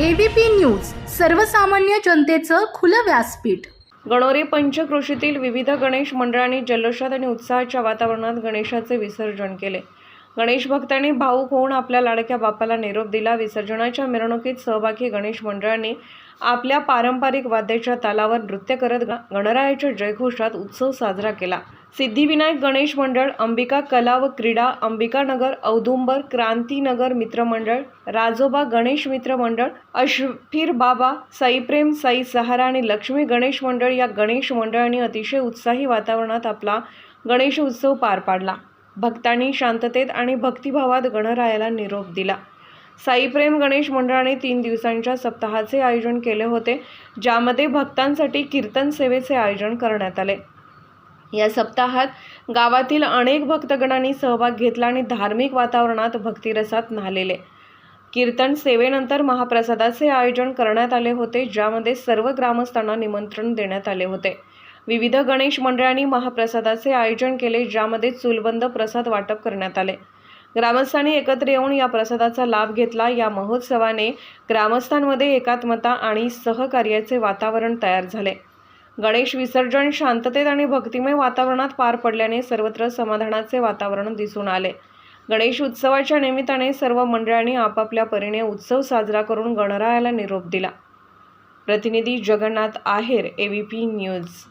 ABP news सर्वसामान्य जनतेचं खुलं व्यासपीठ. गणोरे पंचकृषीतील विविध गणेश मंडळांनी जल्लोषात आणि उत्साहाच्या वातावरणात गणेशाचे विसर्जन केले. गणेश भक्तांनी भाऊक होऊन आपल्या लाडक्या बापाला निरोप दिला. विसर्जनाच्या मिरवणुकीत सहभागी गणेश मंडळांनी आपल्या पारंपरिक वाद्याच्या तालावर नृत्य करत ग- गणरायाच्या जयघोषात उत्सव साजरा केला. सिद्धिविनायक गणेश मंडळ अंबिका कला व क्रीडा अंबिकानगर औदुंबर क्रांतीनगर मित्रमंडळ राजोबा गणेश मित्र मंडळ अशफीर बाबा साईप्रेम साई सहारा आणि लक्ष्मी गणेश मंडळ या गणेश मंडळांनी अतिशय उत्साही वातावरणात आपला गणेश उत्सव पार पाडला. भक्तांनी शांततेत आणि भक्तिभावात गणरायाला निरोप दिला. साईप्रेम गणेश मंडळाने तीन दिवसांच्या सप्ताहाचे आयोजन केले होते ज्यामध्ये भक्तांसाठी कीर्तन सेवेचे आयोजन करण्यात आले. या सप्ताहात गावातील अनेक भक्तगणांनी सहभाग घेतला आणि धार्मिक वातावरणात भक्तिरसात न्हालेले. कीर्तन सेवेनंतर महाप्रसादाचे आयोजन करण्यात आले होते ज्यामध्ये सर्व ग्रामस्थांना निमंत्रण देण्यात आले होते. विविध गणेश मंडळांनी महाप्रसादाचे आयोजन केले ज्यामध्ये चुलबंद प्रसाद वाटप करण्यात आले. ग्रामस्थांनी एकत्र येऊन या प्रसादाचा लाभ घेतला. या महोत्सवाने ग्रामस्थांमध्ये एकात्मता आणि सहकार्याचे वातावरण तयार झाले. गणेश विसर्जन शांततेत आणि भक्तिमय वातावरणात पार पडल्याने सर्वत्र समाधानाचे वातावरण दिसून आले. गणेश उत्सवाच्या निमित्ताने सर्व मंडळांनी आपापल्या परीने उत्सव साजरा करून गणरायाला निरोप दिला. प्रतिनिधी जगन्नाथ आहेर एबीपी न्यूज